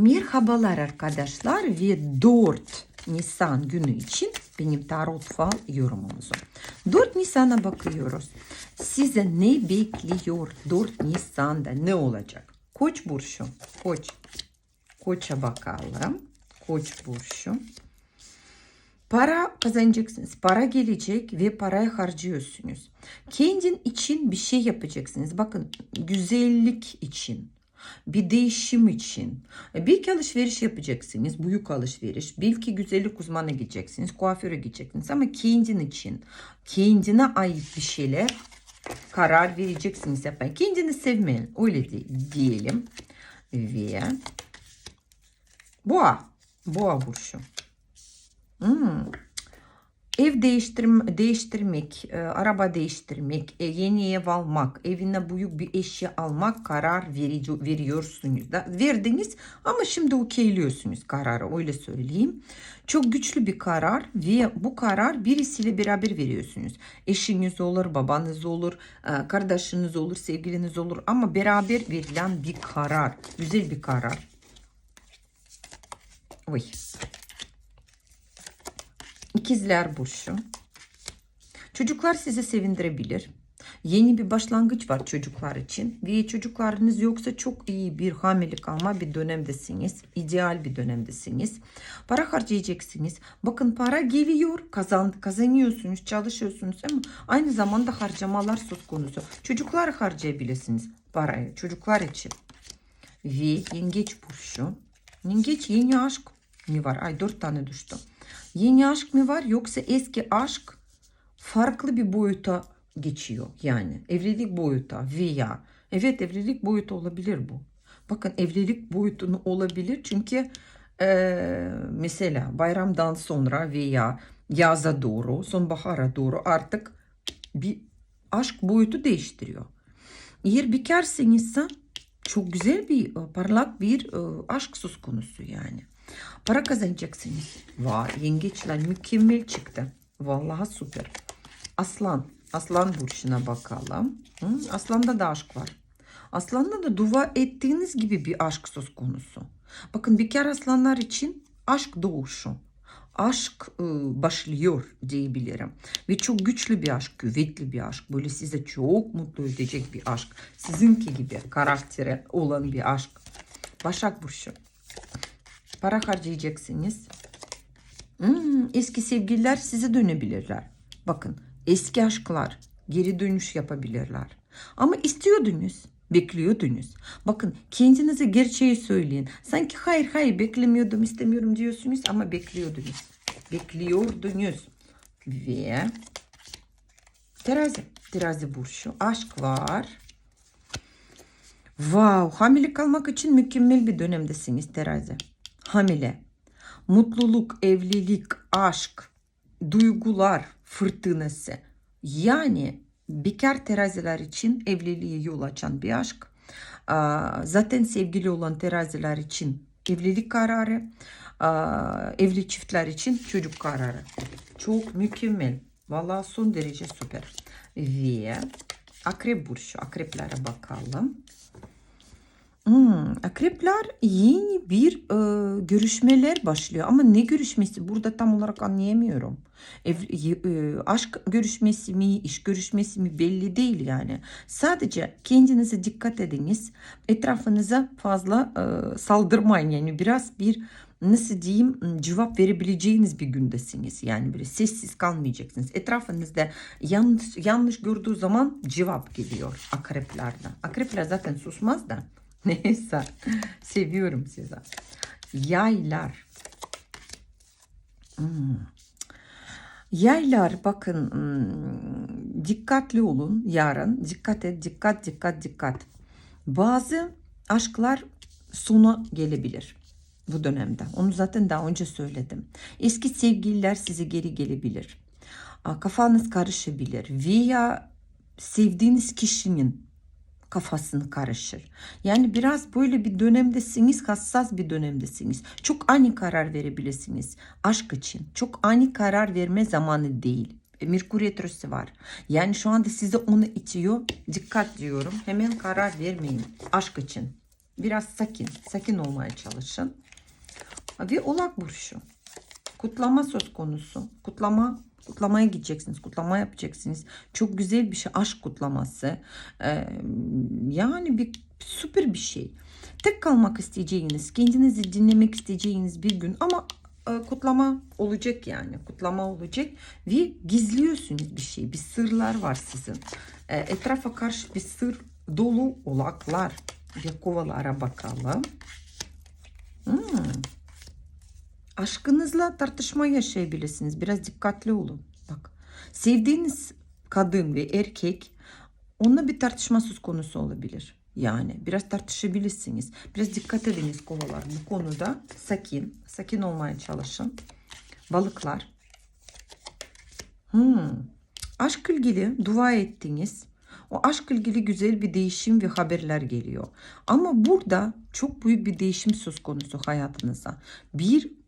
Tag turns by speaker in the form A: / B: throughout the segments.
A: Merhabalar arkadaşlar ve 4 Nisan günü için benim tarot fal yorumumuzu. 4 Nisan'a bakıyoruz. Size ne bekliyor 4 Nisan'da ne olacak? Koç burcu. Koç. Koça bakalım. Koç burcu. Para kazanacaksınız. Para gelecek ve parayı harcıyorsunuz. Kendin için bir şey yapacaksınız. Bakın güzellik için, bir değişim için. Belki alışveriş yapacaksınız. Büyük alışveriş. Belki güzellik uzmanı gideceksiniz. Kuaföre gideceksiniz. Ama kendin için, kendine ait bir şeyler karar vereceksiniz. Yapmayın. Kendini sevmeyin. Öyle de, diyelim. Ve boğa. Boğa burcu. Hmm. Ev değiştirme, değiştirmek, e, araba değiştirmek, e, yeni ev almak, evine büyük bir eşya almak karar verici, veriyorsunuz. Da, verdiniz ama şimdi okeyliyorsunuz kararı öyle söyleyeyim. Çok güçlü bir karar ve bu karar birisiyle beraber veriyorsunuz. Eşiniz olur, babanız olur, e, kardeşiniz olur, sevgiliniz olur ama beraber verilen bir karar. Güzel bir karar. Oy. İkizler burcu. Çocuklar sizi sevindirebilir. Yeni bir başlangıç var çocuklar için. Ve çocuklarınız yoksa çok iyi bir hamilelik alma bir dönemdesiniz. İdeal bir dönemdesiniz. Para harcayacaksınız. Bakın para geliyor. Kazan, kazanıyorsunuz, çalışıyorsunuz ama aynı zamanda harcamalar söz konusu. Çocuklar harcayabilirsiniz parayı. Çocuklar için. Ve yengeç burcu. Yengeç yeni aşk mi var? Ay dört tane düştü. Yeni aşk mı var yoksa eski aşk farklı bir boyuta geçiyor yani evlilik boyuta veya evet evlilik boyutu olabilir bu. Bakın evlilik boyutunu olabilir çünkü e, mesela bayramdan sonra veya yaza doğru sonbahara doğru artık bir aşk boyutu değiştiriyor. Eğer bekarsanızsa çok güzel bir parlak bir aşk söz konusu yani. Para kazanacaksınız. Vay yengeçler mükemmel çıktı. Vallahi süper. Aslan. Aslan burçuna bakalım. Hı? Aslanda da aşk var. Aslanda da dua ettiğiniz gibi bir aşk söz konusu. Bakın bekar aslanlar için aşk doğuşu. Aşk e, başlıyor diyebilirim. Ve çok güçlü bir aşk, kuvvetli bir aşk. Böyle size çok mutlu edecek bir aşk. Sizinki gibi karakteri olan bir aşk. Başak Burcu. Para harcayacaksınız. Hmm, eski sevgililer size dönebilirler. Bakın eski aşklar geri dönüş yapabilirler. Ama istiyordunuz, bekliyordunuz. Bakın kendinize gerçeği söyleyin. Sanki hayır hayır beklemiyordum istemiyorum diyorsunuz ama bekliyordunuz. Bekliyordunuz. Ve terazi. Terazi burcu. Aşk var. Wow, hamile kalmak için mükemmel bir dönemdesiniz terazi hamile, mutluluk, evlilik, aşk, duygular fırtınası. Yani bekar teraziler için evliliğe yol açan bir aşk. Zaten sevgili olan teraziler için evlilik kararı, evli çiftler için çocuk kararı. Çok mükemmel. Vallahi son derece süper. Ve akrep burcu. Akreplere bakalım. Akrepler yeni bir e, görüşmeler başlıyor ama ne görüşmesi burada tam olarak anlayamıyorum. Ev, e, aşk görüşmesi mi, iş görüşmesi mi belli değil yani. Sadece kendinize dikkat ediniz. Etrafınıza fazla e, saldırmayın yani biraz bir nasıl diyeyim cevap verebileceğiniz bir gündesiniz. Yani böyle sessiz kalmayacaksınız. Etrafınızda yanlış, yanlış gördüğü zaman cevap geliyor akreplerden. Akrepler zaten susmaz da. Neyse. Seviyorum sizi. Yaylar. Hmm. Yaylar bakın hmm, dikkatli olun yarın. Dikkat et dikkat dikkat dikkat. Bazı aşklar sona gelebilir bu dönemde. Onu zaten daha önce söyledim. Eski sevgililer size geri gelebilir. Kafanız karışabilir veya sevdiğiniz kişinin kafasını karışır. Yani biraz böyle bir dönemdesiniz, hassas bir dönemdesiniz. Çok ani karar verebilirsiniz aşk için. Çok ani karar verme zamanı değil. E, Merkür Retrosu var. Yani şu anda size onu itiyor. Dikkat diyorum. Hemen karar vermeyin aşk için. Biraz sakin. Sakin olmaya çalışın. Ve Oğlak Burcu. Kutlama söz konusu. Kutlama kutlamaya gideceksiniz. Kutlama yapacaksınız. Çok güzel bir şey. Aşk kutlaması. Ee, yani bir süper bir şey. Tek kalmak isteyeceğiniz, kendinizi dinlemek isteyeceğiniz bir gün ama e, kutlama olacak yani. Kutlama olacak ve gizliyorsunuz bir şey. Bir sırlar var sizin. E, etrafa karşı bir sır dolu olaklar. Bir kovalara bakalım. Hmm. Aşkınızla tartışma yaşayabilirsiniz. Biraz dikkatli olun. Bak. Sevdiğiniz kadın ve erkek onunla bir tartışma söz konusu olabilir. Yani biraz tartışabilirsiniz. Biraz dikkat ediniz kovalar bu konuda. Sakin. Sakin olmaya çalışın. Balıklar. Hmm. Aşk ilgili dua ettiniz. O aşk ilgili güzel bir değişim ve haberler geliyor. Ama burada çok büyük bir değişim söz konusu hayatınıza. Bir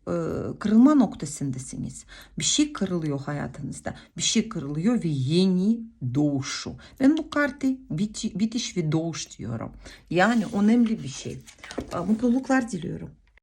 A: kırılma noktasındasınız. Bir şey kırılıyor hayatınızda. Bir şey kırılıyor ve yeni doğuşu. Ben bu kartı biti, bitiş ve doğuş diyorum. Yani önemli bir şey. E, Mutluluklar diliyorum.